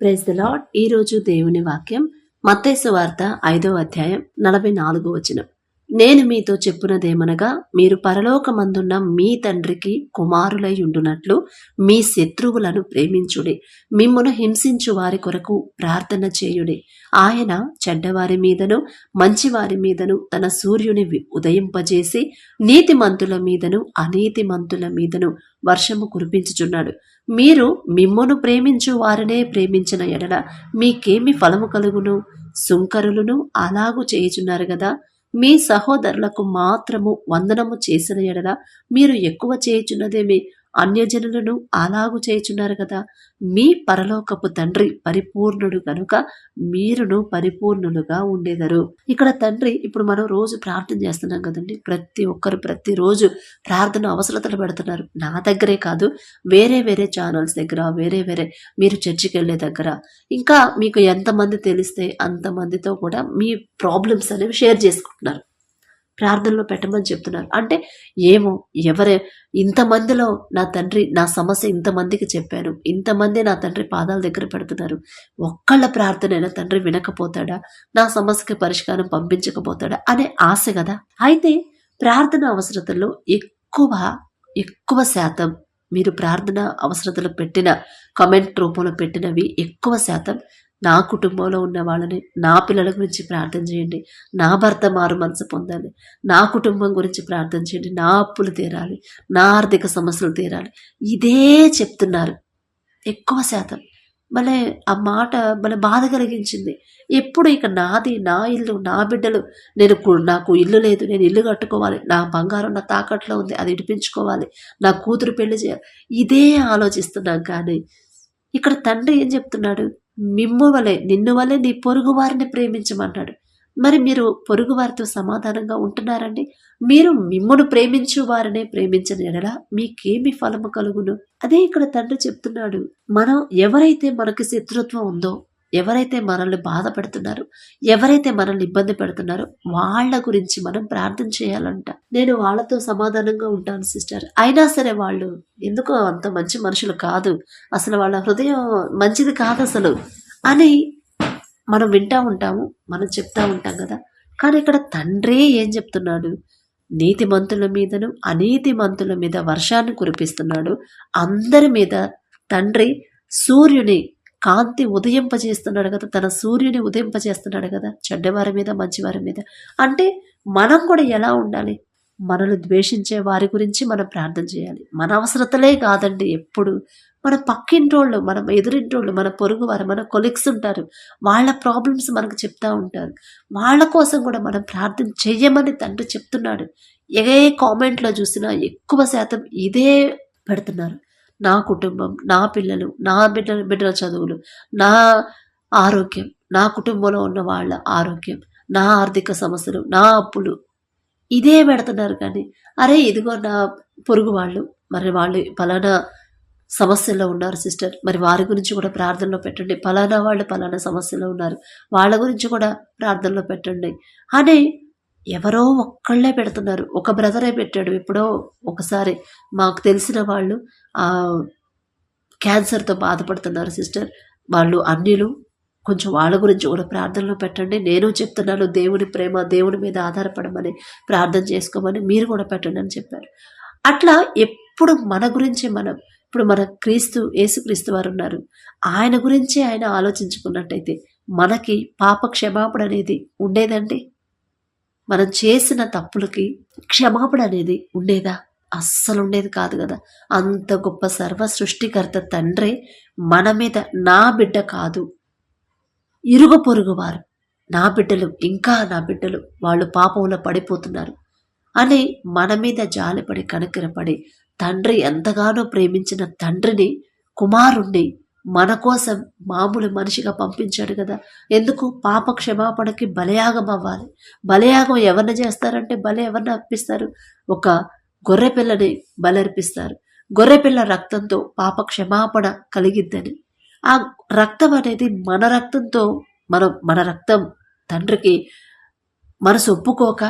Praise the lord ఈ రోజు దేవుని వాక్యం మత్తైసు వార్త ఐదో అధ్యాయం నలభై నాలుగో వచనం. నేను మీతో చెప్పునదేమనగా మీరు పరలోకమందున్న మీ తండ్రికి కుమారులై ఉండునట్లు మీ శత్రువులను ప్రేమించుడి. మిమ్మును హింసించు వారి కొరకు ప్రార్థన చేయుడి. ఆయన చెడ్డవారి మీదను మంచివారి మీదను తన సూర్యుని ఉదయింపజేసి నీతిమంతుల మీదను అనీతిమంతుల మీదను వర్షము కురిపించుచున్నాడు. మీరు మిమ్మును ప్రేమించు వారినే ప్రేమించిన ఎడల మీకేమి ఫలము కలుగును? సుంకరులను అలాగు చేయుచున్నారు కదా మీ సహోదరులకు మాత్రము వందనము చేసిన ఎడల మీరు ఎక్కువ చేయుచున్నదేమి? అన్యజనులను అలాగు చేయుచున్నారు కదా. మీ పరలోకపు తండ్రి పరిపూర్ణుడు కనుక మీరును పరిపూర్ణులుగా ఉండేదరు. ఇక్కడ తండ్రి ఇప్పుడు మనం రోజు ప్రార్థన చేస్తున్నాం కదండి. ప్రతి ఒక్కరు ప్రతిరోజు ప్రార్థన అవసరతలు పెడుతున్నారు. నా దగ్గరే కాదు వేరే వేరే ఛానల్స్ దగ్గర వేరే వేరే మీరు చర్చికి వెళ్ళే దగ్గర. ఇంకా మీకు ఎంతమంది తెలిస్తే అంతమందితో కూడా మీ ప్రాబ్లమ్స్ అనేవి షేర్ చేసుకుంటున్నారు. ప్రార్థనలో పెట్టమని చెప్తున్నారు. అంటే ఏమో ఎవరే ఇంతమందిలో నా తండ్రి నా సమస్య ఇంతమందికి చెప్పాను. ఇంతమంది నా తండ్రి పాదాల దగ్గర పెడుతున్నారు. ఒక్కళ్ళ ప్రార్థనైనా తండ్రి వినకపోతాడా? నా సమస్యకి పరిష్కారం పంపించకపోతాడా? అనే ఆశ కదా. అయితే ప్రార్థన అవసరతలో ఎక్కువ ఎక్కువ శాతం మీరు ప్రార్థన అవసరతలు పెట్టిన కమెంట్ రూపంలో పెట్టినవి ఎక్కువ శాతం నా కుటుంబంలో ఉన్న వాళ్ళని నా పిల్లల గురించి ప్రార్థన చేయండి. నా భర్త మారు మనసు పొందాలి నా కుటుంబం గురించి ప్రార్థన చేయండి. నా అప్పులు తీరాలి. నా ఆర్థిక సమస్యలు తీరాలి. ఇదే చెప్తున్నారు. ఎక్కువ శాతం. మళ్ళీ ఆ మాట మళ్ళీ బాధ కలిగించింది. ఎప్పుడు ఇక నాది నా ఇల్లు నా బిడ్డలు నేను నాకు ఇల్లు లేదు నేను ఇల్లు కట్టుకోవాలి. నా బంగారం నా తాకట్లో ఉంది అది ఇడిపించుకోవాలి. నా కూతురు పెళ్ళి చేయాలి. ఇదే ఆలోచిస్తున్నాం కానీ ఇక్కడ తండ్రి ఏం చెప్తున్నాడు? మిమ్ము వలె నిన్ను వలె నీ పొరుగు వారిని ప్రేమించమన్నాడు. మరి మీరు పొరుగు వారితో సమాధానంగా ఉంటున్నారండి? మీరు మిమ్మును ప్రేమించు వారినే ప్రేమించని ఎడల మీకేమి ఫలము కలుగును? అదే ఇక్కడ తండ్రి చెప్తున్నాడు. మనం ఎవరైతే మనకి శత్రుత్వం ఉందో ఎవరైతే మనల్ని బాధ పెడుతున్నారో ఎవరైతే మనల్ని ఇబ్బంది పెడుతున్నారో వాళ్ళ గురించి మనం ప్రార్థన చేయాలంట. నేను వాళ్ళతో సమాధానంగా ఉంటాను సిస్టర్. అయినా సరే వాళ్ళు ఎందుకో అంత మంచి మనుషులు కాదు. అసలు వాళ్ళ హృదయం మంచిది కాదు అసలు అని మనం వింటా ఉంటాము మనం చెప్తా ఉంటాం కదా. కానీ ఇక్కడ తండ్రే ఏం చెప్తున్నాడు? నీతిమంతుల మీదను అనీతిమంతుల మీద వర్షాన్ని కురిపిస్తున్నాడు. అందరి మీద తండ్రి సూర్యుని కాంతి ఉదయింపజేస్తున్నాడు కదా తన సూర్యుని ఉదయింపజేస్తున్నాడు కదా చెడ్డవారి మీద మంచివారి మీద. అంటే మనం కూడా ఎలా ఉండాలి? మనల్ని ద్వేషించే వారి గురించి మనం ప్రార్థన చేయాలి. మన అవసరతలే కాదండి ఎప్పుడు. మన పక్కింటోళ్ళు మన ఎదురింటోళ్ళు మన పొరుగువారు మన కొలిక్స్ ఉంటారు. వాళ్ళ ప్రాబ్లమ్స్ మనకు చెప్తా ఉంటారు. వాళ్ళ కోసం కూడా మనం ప్రార్థన చెయ్యమని తండ్రి చెప్తున్నాడు. ఏ కామెంట్లో చూసినా ఎక్కువ శాతం ఇదే పెడుతున్నారు. నా కుటుంబం నా పిల్లలు నా బిడ్డ బిడ్డల చదువులు నా ఆరోగ్యం నా కుటుంబంలో ఉన్న వాళ్ళ ఆరోగ్యం నా ఆర్థిక సమస్యలు నా అప్పులు. ఇదే పెడుతున్నారు కానీ అరే ఇదిగో నా పొరుగు వాళ్ళు మరి వాళ్ళు పలానా సమస్యల్లో ఉన్నారు సిస్టర్. మరి వారి గురించి కూడా ప్రార్థనలో పెట్టండి. పలానా వాళ్ళు పలానా సమస్యలో ఉన్నారు. వాళ్ళ గురించి కూడా ప్రార్థనలో పెట్టండి. అనే ఎవరో ఒక్కళ్ళే పెడుతున్నారు. ఒక బ్రదరే పెట్టాడు. ఎప్పుడో ఒకసారి మాకు తెలిసిన వాళ్ళు క్యాన్సర్తో బాధపడుతున్నారు సిస్టర్. వాళ్ళు అన్నిలు కొంచెం వాళ్ళ గురించి కూడా ప్రార్థనలో పెట్టండి. నేను చెప్తున్నాను దేవుని ప్రేమ దేవుని మీద ఆధారపడమని ప్రార్థన చేసుకోమని మీరు కూడా పెట్టండి అని చెప్పారు. అట్లా ఎప్పుడు మన గురించి మనం ఇప్పుడు మన క్రీస్తు యేసుక్రీస్తు వారు ఉన్నారు. ఆయన గురించి ఆయన ఆలోచించుకున్నట్టయితే మనకి పాప క్షమాపణ అనేది ఉండేదండి? మనం చేసిన తప్పులకి క్షమాపణ అనేది ఉండేదా? అస్సలు ఉండేది కాదు కదా. అంత గొప్ప సర్వ సృష్టికర్త తండ్రే మన మీద నా బిడ్డ కాదు. ఇరుగు పొరుగు వారు. నా బిడ్డలు ఇంకా నా బిడ్డలు వాళ్ళు పాపంలో పడిపోతున్నారు అని మన మీద జాలిపడి కనకరపడి తండ్రి ఎంతగానో ప్రేమించిన తండ్రిని కుమారుణ్ణి మన కోసం మామూలు మనిషిగా పంపించాడు కదా. ఎందుకు? పాప క్షమాపణకి బలయాగం అవ్వాలి బలయాగం ఎవరిని చేస్తారంటే బలి ఎవరిని అర్పిస్తారు? ఒక గొర్రె పిల్లని బలర్పిస్తారు. గొర్రెపిల్ల రక్తంతో పాప క్షమాపణ కలిగిద్దని. ఆ రక్తం అనేది మన రక్తంతో మనం మన రక్తం తండ్రికి మనసు ఒప్పుకోక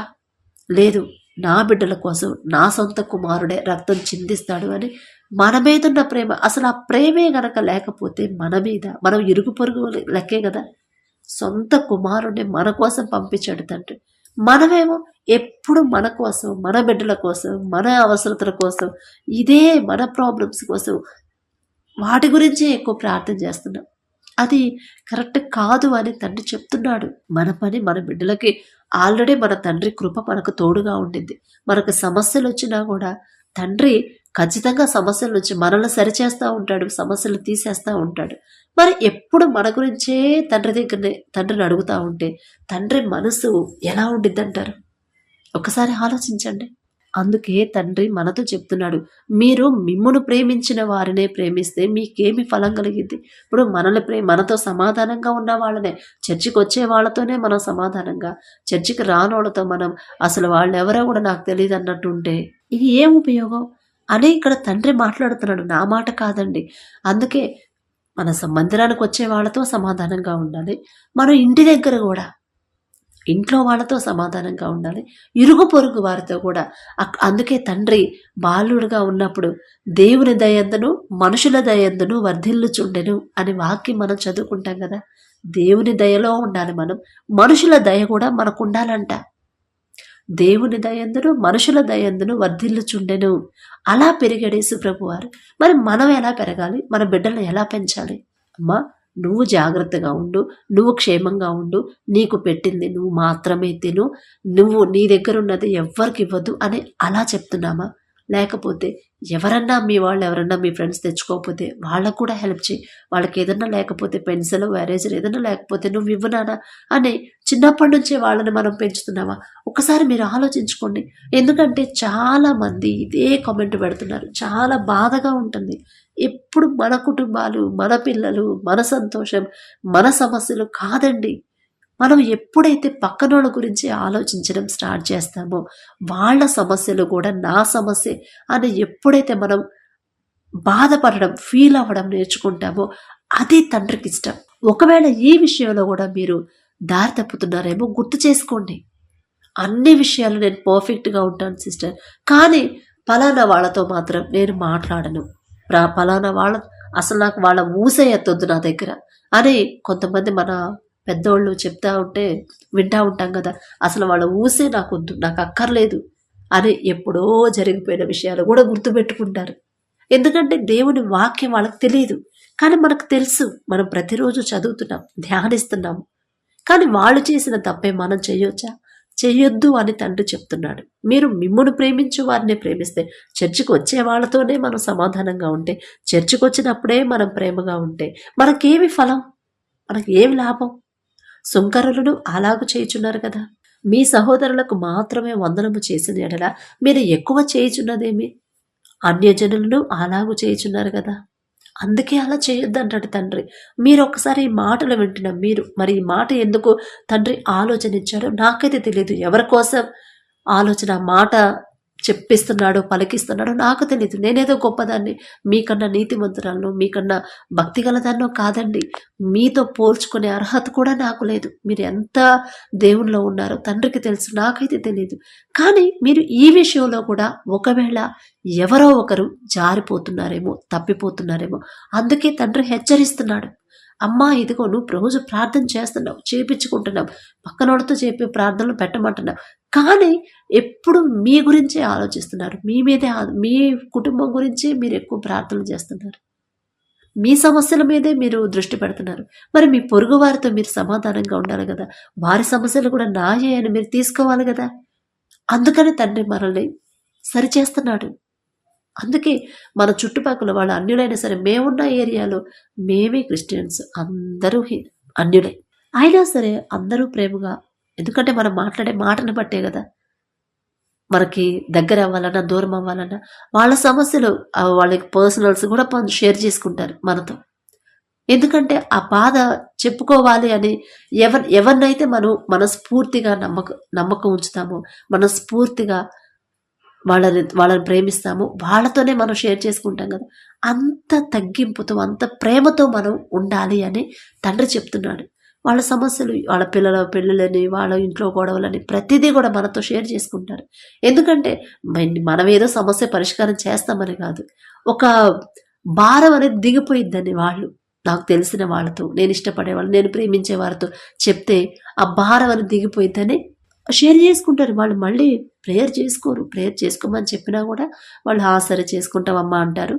లేదు నా బిడ్డల కోసం నా సొంత కుమారుడే రక్తం చిందిస్తాడు అని మన మీద ఉన్న ప్రేమ. అసలు ఆ ప్రేమే గనక లేకపోతే మన మీద మనం ఇరుగు పొరుగు లెక్కే కదా. సొంత కుమారుడిని మన కోసం పంపించాడు తండ్రి. మనమేమో ఎప్పుడు మన కోసం మన బిడ్డల కోసం మన అవసరతల కోసం ఇదే మన ప్రాబ్లమ్స్ కోసం వాటి గురించే ఎక్కువ ప్రార్థన చేస్తున్నాం. అది కరెక్ట్ కాదు అని తండ్రి చెప్తున్నాడు. మన పని మన బిడ్డలకి ఆల్రెడీ మన తండ్రి కృప మనకు తోడుగా ఉండింది. మనకు సమస్యలు వచ్చినా కూడా తండ్రి ఖచ్చితంగా సమస్యల నుంచి మనల్ని సరిచేస్తూ ఉంటాడు సమస్యలు తీసేస్తూ ఉంటాడు. మరి ఎప్పుడు మన గురించే తండ్రి దగ్గరనే తండ్రిని అడుగుతూ ఉంటే తండ్రి మనసు ఎలా ఉండిద్దంటారు? ఒకసారి ఆలోచించండి. అందుకే తండ్రి మనతో చెప్తున్నాడు మీరు మిమ్మును ప్రేమించిన వారినే ప్రేమిస్తే మీకేమి ఫలం కలిగింది? ఇప్పుడు మనల్ని ప్రే మనతో సమాధానంగా ఉన్న వాళ్ళనే చర్చికి వచ్చే వాళ్ళతోనే మనం సమాధానంగా చర్చికి రానోళ్ళతో మనం అసలు వాళ్ళు ఎవరో కూడా నాకు తెలియదు అన్నట్టు ఉంటే ఇది ఏం ఉపయోగం? అని ఇక్కడ తండ్రి మాట్లాడుతున్నాడు. నా మాట కాదండి. అందుకే మన స- మందిరానికి వచ్చే వాళ్ళతో సమాధానంగా ఉండాలి. మనం ఇంటి దగ్గర కూడా ఇంట్లో వాళ్ళతో సమాధానంగా ఉండాలి. ఇరుగు పొరుగు వారితో కూడా. అందుకే తండ్రి బాలుడుగా ఉన్నప్పుడు దేవుని దయందును మనుషుల దయందును వర్ధిల్లుచుండెను అని వాక్యం మనం చదువుకుంటాం కదా. దేవుని దయలో ఉండాలి మనం. మనుషుల దయ కూడా మనకు ఉండాలంట. దేవుని దయందును మనుషుల దయందును వర్ధిల్లుచుండెను. అలా పెరిగాడు యేసుప్రభు వారు మరి మనం ఎలా పెరగాలి? మన బిడ్డలను ఎలా పెంచాలి? అమ్మా నువ్వు జాగ్రత్తగా ఉండు నువ్వు క్షేమంగా ఉండు నీకు పెట్టింది నువ్వు మాత్రమే తిను నువ్వు నీ దగ్గర ఉన్నది ఎవ్వరికి ఇవ్వద్దు అని అలా చెప్తున్నామా? లేకపోతే ఎవరన్నా మీ వాళ్ళు ఎవరన్నా మీ ఫ్రెండ్స్ తెచ్చుకోకపోతే వాళ్ళకు కూడా హెల్ప్ చేయి. వాళ్ళకి ఏదన్నా లేకపోతే పెన్సిల్ వ్యారేజర్ ఏదన్నా లేకపోతే నువ్వు ఇవ్వనానా అని చిన్నప్పటి నుంచే వాళ్ళని మనం పెంచుతున్నామా? ఒకసారి మీరు ఆలోచించుకోండి. ఎందుకంటే చాలామంది ఇదే కామెంట్ పెడుతున్నారు. చాలా బాధగా ఉంటుంది. ఎప్పుడు మన కుటుంబాలు మన పిల్లలు మన సంతోషం మన సమస్యలు కాదండి. మనం ఎప్పుడైతే పక్కనోళ్ళ గురించి ఆలోచించడం స్టార్ట్ చేస్తామో వాళ్ళ సమస్యలు కూడా నా సమస్య అని ఎప్పుడైతే మనం బాధపడడం ఫీల్ అవ్వడం నేర్చుకుంటామో అది తండ్రికి ఇష్టం. ఒకవేళ ఈ విషయంలో కూడా మీరు దారి తప్పుతున్నారేమో గుర్తు చేసుకోండి. అన్ని విషయాలు నేను పర్ఫెక్ట్గా ఉంటాను సిస్టర్ కానీ పలానా వాళ్ళతో మాత్రం నేను మాట్లాడను. పలానా వాళ్ళ అసలు నాకు వాళ్ళ ఊసే ఎత్తొద్దు నా దగ్గర అని కొంతమంది మన పెద్దవాళ్ళు చెప్తా ఉంటే వింటా ఉంటాం కదా. అసలు వాళ్ళ ఊసే నాకు వద్దు నాకు అక్కర్లేదు అని ఎప్పుడో జరిగిపోయిన విషయాలు కూడా గుర్తుపెట్టుకుంటారు. ఎందుకంటే దేవుని వాక్యం వాళ్ళకి తెలియదు కానీ మనకు తెలుసు మనం ప్రతిరోజు చదువుతున్నాం ధ్యానిస్తున్నాం. కానీ వాళ్ళు చేసిన తప్పే మనం చేయొచ్చా? చెయ్యొద్దు అని తండ్రి చెప్తున్నాడు. మీరు మిమ్మల్ని ప్రేమించు వారిని ప్రేమిస్తే చర్చికి వచ్చే వాళ్ళతోనే మనం సమాధానంగా ఉంటే చర్చికి వచ్చినప్పుడే మనం ప్రేమగా ఉంటే మనకేమి ఫలం? మనకి ఏమి లాభం? సుంకరులను అలాగు చేయుచున్నారు కదా. మీ సహోదరులకు మాత్రమే వందనము చేసిన ఎడల మీరు ఎక్కువ చేయుచున్నదేమి? అన్యజనులను అలాగు చేయుచున్నారు కదా. అందుకే అలా చేయొద్దంటాడు తండ్రి. మీరు ఒక్కసారి ఈ మాటలు వింటున్న మీరు మరి ఈ మాట ఎందుకు తండ్రి ఆలోచన ఇచ్చారో నాకైతే తెలియదు ఎవరి కోసం? ఆలోచన మాట చెప్పిస్తున్నాడో పలికిస్తున్నాడో నాకు తెలియదు నేనేదో గొప్పదాన్ని. మీకన్నా నీతిమంతురాలను మీకన్నా భక్తి గలదాన్నో కాదండి. మీతో పోల్చుకునే అర్హత కూడా నాకు లేదు. మీరు ఎంత దేవుల్లో ఉన్నారో తండ్రికి తెలుసు నాకైతే తెలియదు కానీ మీరు ఈ విషయంలో కూడా ఒకవేళ ఎవరో ఒకరు జారిపోతున్నారేమో తప్పిపోతున్నారేమో అందుకే తండ్రి హెచ్చరిస్తున్నాడు. అమ్మా ఇదిగో నువ్వు రోజు ప్రార్థన చేస్తున్నావు చేపించుకుంటున్నావు పక్కనోడితో చెప్పే ప్రార్థనలు పెట్టమంటున్నావు. కానీ ఎప్పుడు మీ గురించే ఆలోచిస్తున్నారు. మీ మీదే మీ కుటుంబం గురించి మీరు ఎక్కువ ప్రార్థనలు చేస్తున్నారు. మీ సమస్యల మీదే మీరు దృష్టి పెడుతున్నారు. మరి మీ పొరుగు వారితో మీరు సమాధానంగా ఉండాలి కదా. వారి సమస్యలు కూడా నాయే అని మీరు తీసుకోవాలి కదా. అందుకని తండ్రి మనల్ని సరిచేస్తున్నాడు. అందుకే మన చుట్టుపక్కల వాళ్ళు అన్యులైనా సరే మేమున్న ఏరియాలో మేమే క్రిస్టియన్స్. అందరూ హి- అన్యులే. అయినా సరే అందరూ ప్రేమగా ఎందుకంటే మనం మాట్లాడే మాటను బట్టే కదా. మనకి దగ్గర అవ్వాలన్నా దూరం అవ్వాలన్నా వాళ్ళ సమస్యలు వాళ్ళకి పర్సనల్స్ కూడా షేర్ చేసుకుంటారు మనతో. ఎందుకంటే ఆ బాధ చెప్పుకోవాలి అని ఎవరి ఎవరినైతే మనం మనస్ఫూర్తిగా నమ్మక నమ్మకం ఉంచుతామో మనస్ఫూర్తిగా వాళ్ళని వాళ్ళని ప్రేమిస్తాము వాళ్ళతోనే మనం షేర్ చేసుకుంటాం కదా. అంత తగ్గింపుతో అంత ప్రేమతో మనం ఉండాలి అని తండ్రి చెప్తున్నాడు. వాళ్ళ సమస్యలు వాళ్ళ పిల్లల పెళ్ళిళ్ళని వాళ్ళ ఇంట్లో గొడవలని ప్రతిదీ కూడా మనతో షేర్ చేసుకుంటారు. ఎందుకంటే మనం ఏదో సమస్య పరిష్కారం చేస్తామని కాదు. ఒక భారం అనేది దిగిపోయిద్దని వాళ్ళు. నాకు తెలిసిన వాళ్ళతో నేను ఇష్టపడే వాళ్ళు నేను ప్రేమించే వారితో చెప్తే ఆ భారం అనేది దిగిపోయిద్దని షేర్ చేసుకుంటారు. వాళ్ళు మళ్ళీ ప్రేయర్ చేసుకోరు. ప్రేయర్ చేసుకోమని చెప్పినా కూడా వాళ్ళు ఆ సరే చేసుకుంటామమ్మా అంటారు.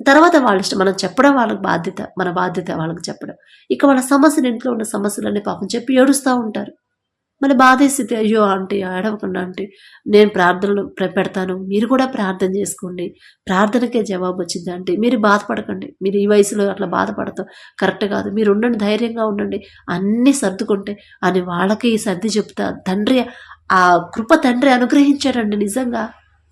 తర్వాత వాళ్ళ ఇష్టం మనం చెప్పడం వాళ్ళకి బాధ్యత మన బాధ్యత వాళ్ళకి చెప్పడం. ఇక వాళ్ళ సమస్యలు ఇంట్లో ఉన్న సమస్యలన్నీ పాపం చెప్పి ఏడుస్తూ ఉంటారు. మన బాధేస్తుంది అయ్యో ఆంటీ ఏడవకుండా ఆంటీ నేను ప్రార్థనలు పెడతాను మీరు కూడా ప్రార్థన చేసుకోండి. ప్రార్థనకే జవాబు వచ్చింది అంటే మీరు బాధపడకండి. మీరు ఈ వయసులో అట్లా బాధపడతాం కరెక్ట్ కాదు. మీరు ఉండండి ధైర్యంగా ఉండండి. అన్నీ సర్దుకుంటే అని వాళ్ళకి సర్ది చెప్తా తండ్రి ఆ కృప తండ్రి అనుగ్రహించాడండి నిజంగా.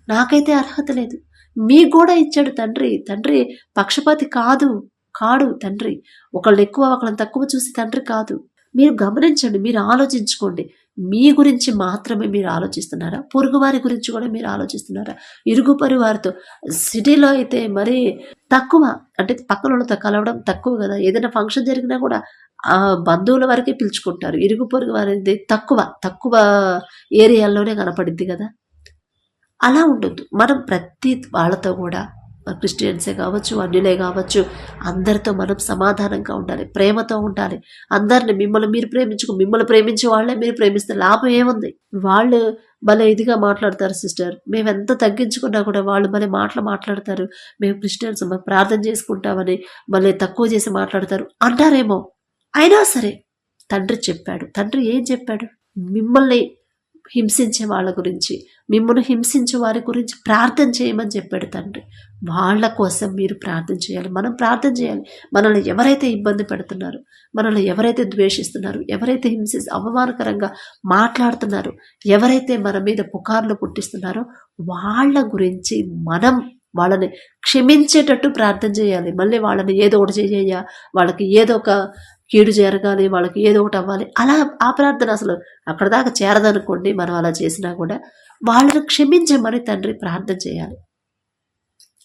నాకైతే అర్హత లేదు. మీకు కూడా ఇచ్చాడు తండ్రి. తండ్రి పక్షపాతి కాదు కాడు తండ్రి. ఒకళ్ళు ఎక్కువ ఒకళ్ళని తక్కువ చూసి తండ్రి కాదు. మీరు గమనించండి మీరు ఆలోచించుకోండి. మీ గురించి మాత్రమే మీరు ఆలోచిస్తున్నారా? పొరుగు వారి గురించి కూడా మీరు ఆలోచిస్తున్నారా? ఇరుగు పరి వారితో. సిటీలో అయితే మరి తక్కువ అంటే పక్కన వాళ్ళతో కలవడం తక్కువ కదా. ఏదైనా ఫంక్షన్ జరిగినా కూడా ఆ బంధువుల వరకే పిలుచుకుంటారు. ఇరుగు పొరుగు వారిది తక్కువ తక్కువ ఏరియాల్లోనే కనపడిద్ది కదా. అలా ఉండొద్దు మనం ప్రతి వాళ్ళతో కూడా క్రిస్టియన్సే కావచ్చు అన్యులే కావచ్చు అందరితో మనం సమాధానంగా ఉండాలి ప్రేమతో ఉండాలి. అందరిని మిమ్మల్ని మీరు ప్రేమించుకో మిమ్మల్ని ప్రేమించే వాళ్ళే మీరు ప్రేమిస్తే లాభం ఏముంది? వాళ్ళు భలే ఇదిగా మాట్లాడతారు సిస్టర్. మేము ఎంత తగ్గించుకున్నా కూడా వాళ్ళు భలే మాటలు మాట్లాడతారు. మేము క్రిస్టియన్స్ ప్రార్థన చేసుకుంటామని భలే తక్కువ చేసి మాట్లాడతారు. అంటారేమో అయినా సరే తండ్రి చెప్పాడు. తండ్రి ఏం చెప్పాడు? మిమ్మల్ని హింసించే వాళ్ళ గురించి మిమ్మల్ని హింసించే వారి గురించి ప్రార్థన చేయమని చెప్పాడు తండ్రి. వాళ్ళ కోసం మీరు ప్రార్థన చేయాలి. మనం ప్రార్థన చేయాలి. మనల్ని ఎవరైతే ఇబ్బంది పెడుతున్నారో మనల్ని ఎవరైతే ద్వేషిస్తున్నారో ఎవరైతే హింసి అవమానకరంగా మాట్లాడుతున్నారు ఎవరైతే మన మీద పుకార్లు పుట్టిస్తున్నారో వాళ్ళ గురించి మనం వాళ్ళని క్షమించేటట్టు ప్రార్థన చేయాలి. మళ్ళీ వాళ్ళని ఏదో ఒకటి చేయ వాళ్ళకి ఏదో ఒక కీడు జరగాలి వాళ్ళకి ఏదో ఒకటి అవ్వాలి. అలా ఆ ప్రార్థన అసలు అక్కడ దాకా చేరదనుకోండి మనం అలా చేసినా కూడా వాళ్ళని క్షమించమని తండ్రి ప్రార్థన చేయాలి.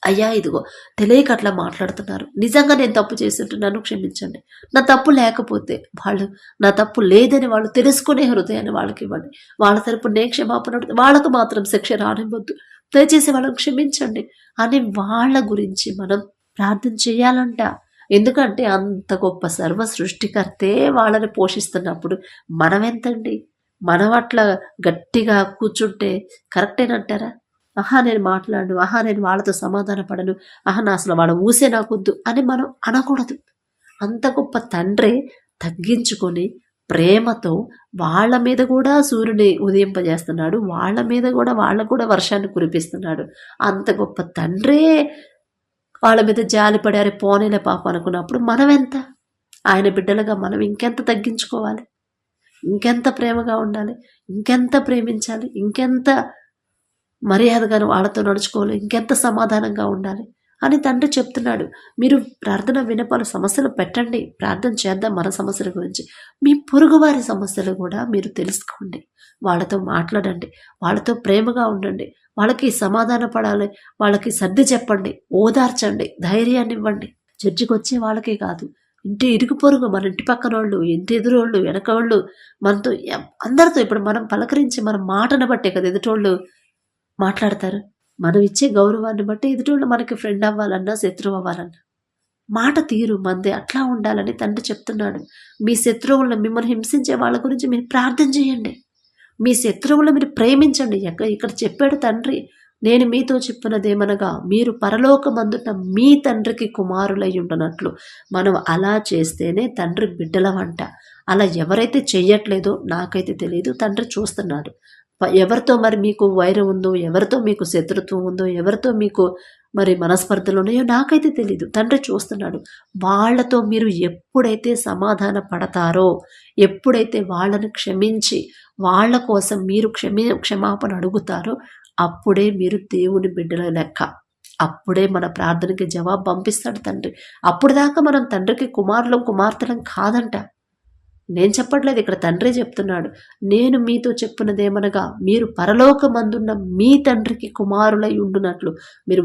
అయ్యా ఇదిగో తెలియక అట్లా మాట్లాడుతున్నారు. నిజంగా నేను తప్పు చేస్తుంటున్నాను క్షమించండి. నా తప్పు లేకపోతే వాళ్ళు నా తప్పు లేదని వాళ్ళు తెలుసుకునే హృదయాన్ని వాళ్ళకి ఇవ్వండి. వాళ్ళ తరపు నేను క్షమాపణ వాళ్ళకు మాత్రం శిక్ష రానివ్వద్దు. దయచేసి వాళ్ళని క్షమించండి. అని వాళ్ళ గురించి మనం ప్రార్థన చేయాలంట. ఎందుకంటే అంత గొప్ప సర్వ సృష్టికర్తే వాళ్ళని పోషిస్తున్నప్పుడు మనం ఎంతండి మనం అట్లా గట్టిగా కూర్చుంటే కరెక్టేనంటారా ఆహా నేను మాట్లాడు ఆహా నేను వాళ్ళతో సమాధాన పడను. ఆహా నా అసలు వాళ్ళ ఊసే నాకొద్దు అని మనం అనకూడదు. అంత గొప్ప తండ్రి తగ్గించుకొని ప్రేమతో వాళ్ళ మీద కూడా సూర్యుని ఉదయింపజేస్తున్నాడు. వాళ్ళ మీద కూడా వాళ్ళకు కూడా వర్షాన్ని కురిపిస్తున్నాడు. అంత గొప్ప తండ్రే వాళ్ళ మీద జాలిపడి అరే పోనేలే పాప అనుకున్నప్పుడు మనం ఎంత ఆయన బిడ్డలుగా మనం ఇంకెంత తగ్గించుకోవాలి? ఇంకెంత ప్రేమగా ఉండాలి? ఇంకెంత ప్రేమించాలి? ఇంకెంత మర్యాదగాను వాళ్ళతో నడుచుకోవాలి? ఇంకెంత సమాధానంగా ఉండాలి? అని తండ్రి చెప్తున్నాడు. మీరు ప్రార్థన వినపాలు సమస్యలు పెట్టండి. ప్రార్థన చేద్దాం మన సమస్యల గురించి. మీ పొరుగువారి సమస్యలు కూడా మీరు తెలుసుకోండి. వాళ్ళతో మాట్లాడండి. వాళ్ళతో ప్రేమగా ఉండండి. వాళ్ళకి సమాధాన పడాలి. వాళ్ళకి సర్ది చెప్పండి. ఓదార్చండి. ధైర్యాన్ని ఇవ్వండి. చర్చికి వచ్చే వాళ్ళకే కాదు. ఇంటి ఇరుగు పొరుగు మన ఇంటి పక్కన వాళ్ళు ఇంటి ఎదురోళ్ళు వెనక వాళ్ళు మనతో అందరితో ఇప్పుడు మనం పలకరించి మన మాటను బట్టే కదా ఎదుటోళ్ళు మాట్లాడతారు. మనం ఇచ్చే గౌరవాన్ని బట్టి ఎదుటోళ్ళు మనకి ఫ్రెండ్ అవ్వాలన్నా శత్రువు అవ్వాలన్నా. మాట తీరు మంది అట్లా ఉండాలని తండ్రి చెప్తున్నాడు. మీ శత్రువులను మిమ్మల్ని హింసించే వాళ్ళ గురించి మీరు ప్రార్థన చేయండి. మీ శత్రువులను మీరు ప్రేమించండి. ఎక్కడ ఇక్కడ చెప్పాడు తండ్రి నేను మీతో చెప్పినదేమనగా మీరు పరలోకమందుట మీ తండ్రికి కుమారులై ఉండనట్లు. మనం అలా చేస్తేనే తండ్రి బిడ్డల వంట అలా ఎవరైతే చెయ్యట్లేదో నాకైతే తెలియదు తండ్రి చూస్తున్నాడు. ఎవరితో మరి మీకు వైరం ఉందో ఎవరితో మీకు శత్రుత్వం ఉందో ఎవరితో మీకు మరి మనస్పర్ధలు ఉన్నాయో నాకైతే తెలియదు తండ్రి చూస్తున్నాడు. వాళ్ళతో మీరు ఎప్పుడైతే సమాధాన పడతారో ఎప్పుడైతే వాళ్ళను క్షమించి వాళ్ళ కోసం మీరు క్షమి క్షమాపణ అడుగుతారో అప్పుడే మీరు దేవుని బిడ్డల లెక్క. అప్పుడే మన ప్రార్థనకి జవాబు పంపిస్తాడు తండ్రి. అప్పుడు దాకా మనం తండ్రికి కుమారులం కుమార్తెలం కాదంట. నేను చెప్పట్లేదు ఇక్కడ తండ్రి చెప్తున్నాడు. నేను మీతో చెప్పినదేమనగా మీరు పరలోకమందున్న మీ తండ్రికి కుమారులై ఉండునట్లు మీరు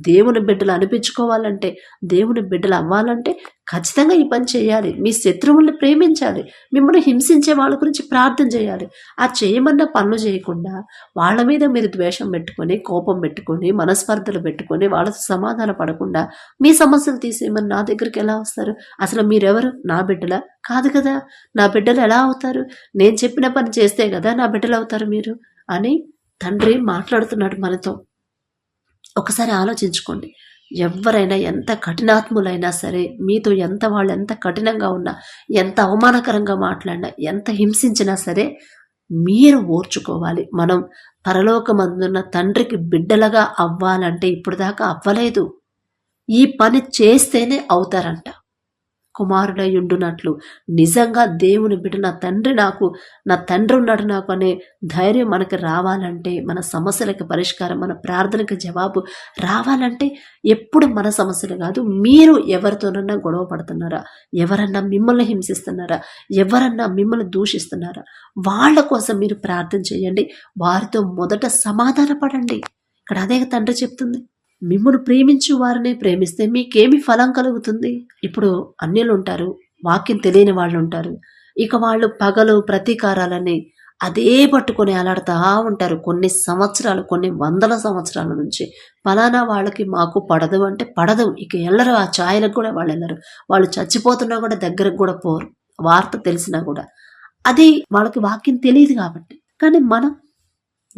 దేవుని బిడ్డలు అనిపించుకోవాలంటే దేవుని బిడ్డలు అవ్వాలంటే ఖచ్చితంగా ఈ పని చేయాలి. మీ శత్రువుల్ని ప్రేమించాలి. మిమ్మల్ని హింసించే వాళ్ళ గురించి ప్రార్థన చేయాలి. ఆ చేయమన్న పనులు చేయకుండా వాళ్ళ మీద మీరు ద్వేషం పెట్టుకొని కోపం పెట్టుకొని మనస్పర్ధలు పెట్టుకొని వాళ్ళతో సమాధాన పడకుండా మీ సమస్యలు తీసేయమని నా దగ్గరికి ఎలా వస్తారు? అసలు మీరెవరు? నా బిడ్డలా? కాదు కదా. నా బిడ్డలు ఎలా అవుతారు? నేను చెప్పిన పని చేస్తే కదా నా బిడ్డలు అవుతారు మీరు? అని తండ్రి మాట్లాడుతున్నాడు మనతో. ఒకసారి ఆలోచించుకోండి. ఎవరైనా ఎంత కఠినాత్ములైనా సరే మీతో ఎంత వాళ్ళు ఎంత కఠినంగా ఉన్నా ఎంత అవమానకరంగా మాట్లాడినా ఎంత హింసించినా సరే మీరు ఓర్చుకోవాలి. మనం పరలోకమందున్న తండ్రికి బిడ్డలుగా అవ్వాలంటే ఇప్పుడు దాకా అవ్వలేదు. ఈ పని చేస్తేనే అవుతారంట. కుమారుడై ఉండునట్లు నిజంగా దేవుని బిడ్డ నా తండ్రి నాకు నా తండ్రి ఉన్నాడు నాకు అనే ధైర్యం మనకు రావాలంటే మన సమస్యలకు పరిష్కారం మన ప్రార్థనకు జవాబు రావాలంటే ఎప్పుడు మన సమస్యలు కాదు మీరు ఎవరితోనన్నా గొడవ పడుతున్నారా? ఎవరన్నా మిమ్మల్ని హింసిస్తున్నారా? ఎవరన్నా మిమ్మల్ని దూషిస్తున్నారా? వాళ్ళ కోసం మీరు ప్రార్థన చేయండి. వారితో మొదట సమాధానపడండి. ఇక్కడ అదే తండ్రి చెప్తుంది. మిమ్మల్ని ప్రేమించు వారినే ప్రేమిస్తే మీకేమి ఫలం కలుగుతుంది? ఇప్పుడు అన్యులు ఉంటారు వాక్యం తెలియని వాళ్ళు ఉంటారు ఇక వాళ్ళు పగలు ప్రతీకారాలని అదే పట్టుకొని అలాడుతూ ఉంటారు. కొన్ని సంవత్సరాలు కొన్ని వందల సంవత్సరాల నుంచి. ఫలానా వాళ్ళకి మాకు పడదు అంటే పడదు. ఇక వెళ్ళరు ఆ ఛాయలకు కూడా వాళ్ళు వెళ్ళరు వాళ్ళు చచ్చిపోతున్నా కూడా దగ్గరకు కూడా పోరు. వార్త తెలిసినా కూడా. అది వాళ్ళకి వాక్యం తెలియదు కాబట్టి. కానీ మనం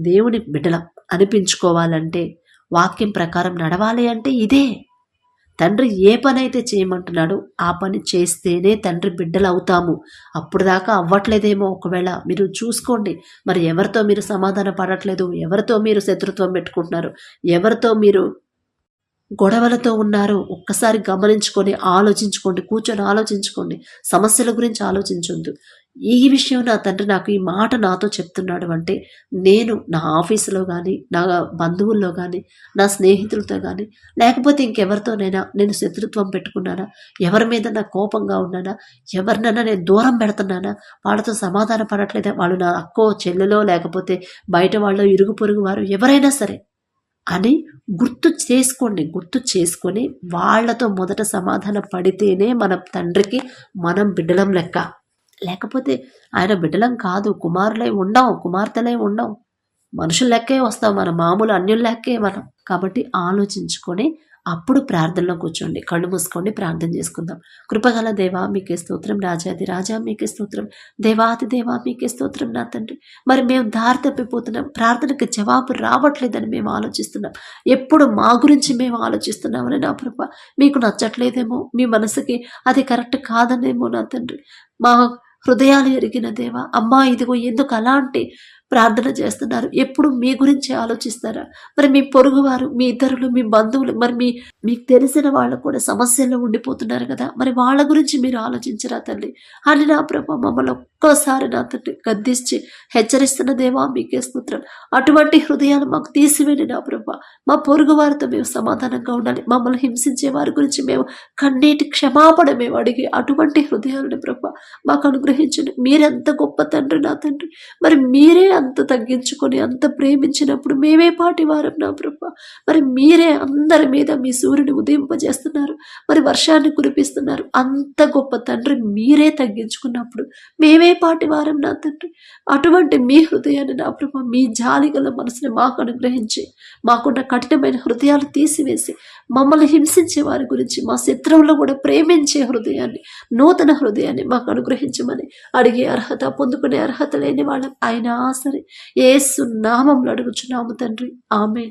దేవుని బిడ్డలం అనిపించుకోవాలంటే వాక్యం ప్రకారం నడవాలి అంటే ఇదే. తండ్రి ఏ పని అయితే చేయమంటున్నాడో ఆ పని చేస్తేనే తండ్రి బిడ్డలు అవుతాము అప్పుడు దాకా అవ్వట్లేదేమో. ఒకవేళ మీరు చూసుకోండి. మరి ఎవరితో మీరు సమాధాన పడట్లేదు? ఎవరితో మీరు శత్రుత్వం పెట్టుకుంటున్నారు? ఎవరితో మీరు గొడవలతో ఉన్నారు ఒక్కసారి గమనించుకొని ఆలోచించుకోండి. కూర్చొని ఆలోచించుకోండి. సమస్యల గురించి ఆలోచించొద్దు. ఈ విషయం నా తండ్రి నాకు ఈ మాట నాతో చెప్తున్నాడు అంటే నేను నా ఆఫీసులో కానీ నా బంధువుల్లో కానీ నా స్నేహితులతో కానీ లేకపోతే ఇంకెవరితోనైనా నేను శత్రుత్వం పెట్టుకున్నానా? ఎవరి మీద నా కోపంగా ఉన్నానా? ఎవరినైనా నేను దూరం పెడుతున్నానా? వాళ్ళతో సమాధాన పడట్లేదా? వాళ్ళు నా అక్కో చెల్లెలో లేకపోతే బయట వాళ్ళు ఇరుగు పొరుగు వారు ఎవరైనా సరే అని గుర్తు చేసుకోండి. గుర్తు చేసుకొని వాళ్ళతో మొదట సమాధాన పడితేనే మన తండ్రికి మనం బిడ్డలం లెక్క. లేకపోతే ఆయన బిడ్డలం కాదు కుమారులై ఉండం కుమార్తెలై ఉండం. మనుషుల లెక్కే వస్తాం మన మామూలు అన్యుల లెక్కే మనం. కాబట్టి ఆలోచించుకొని అప్పుడు ప్రార్థనలో కూర్చోండి కళ్ళు మూసుకోండి ప్రార్థన చేసుకుందాం. కృపగల దేవా మీకే స్తోత్రం. రాజాది రాజా మీకే స్తోత్రం. దేవాది దేవా మీకే స్తోత్రం నా తండ్రి. మరి మేము దారి తప్పిపోతున్నాం ప్రార్థనకు జవాబు రావట్లేదని మేము ఆలోచిస్తున్నాం. ఎప్పుడు మా గురించి మేము ఆలోచిస్తున్నామని నా ప్రభ మీకు నచ్చట్లేదేమో మీ మనసుకి అది కరెక్ట్ కాదనేమో నా తండ్రి. మా హృదయాలు ఎరిగిన దేవా అమ్మా ఇదిగో ఎందుకు అలాంటి ప్రార్థన చేస్తున్నారు? ఎప్పుడు మీ గురించి ఆలోచిస్తారా? మరి మీ పొరుగువారు మీ ఇతరులు మీ బంధువులు మరి మీ మీకు తెలిసిన వాళ్ళు కూడా సమస్యల్లో ఉండిపోతున్నారు కదా? మరి వాళ్ళ గురించి మీరు ఆలోచించరా తల్లి? అని నా ప్రభావ మమ్మల్ని ఒక్కోసారి నా తండ్రి గద్దించి హెచ్చరిస్తున్న దేవా మీకే స్తోత్రం. అటువంటి హృదయాలు మాకు తీసివేయండి నా ప్రభ. మా పొరుగు వారితో మేము సమాధానంగా ఉండాలి. మమ్మల్ని హింసించే వారి గురించి మేము కన్నీటి క్షమాపణ మేము అడిగి అటువంటి హృదయాలను ప్రభ మాకు అనుగ్రహించండి. మీరెంత గొప్ప తండ్రి నా తండ్రి. మరి మీరే అంత తగ్గించుకొని అంత ప్రేమించినప్పుడు మేమే పాటి వారం నా ప్రభ. మరి మీరే అందరి మీద మీ సూర్యుని ఉదయింపజేస్తున్నారు. మరి వర్షాన్ని కురిపిస్తున్నారు. అంత గొప్ప తండ్రి మీరే తగ్గించుకున్నప్పుడు మేమే పాటి వారం నా తండ్రి. అటువంటి మీ హృదయాన్ని నా ప్రభ మీ జాలిగల మనసుని మాకు అనుగ్రహించి మాకున్న కఠినమైన హృదయాలు తీసివేసి మమ్మల్ని హింసించే వారి గురించి మా శత్రువులు కూడా ప్రేమించే హృదయాన్ని నూతన హృదయాన్ని మాకు అనుగ్రహించమని అడిగే అర్హత పొందుకునే అర్హత లేని వాళ్ళం. అయినా సరే ఏసు నామంలో అడుగుచున్నాము తండ్రి. ఆమె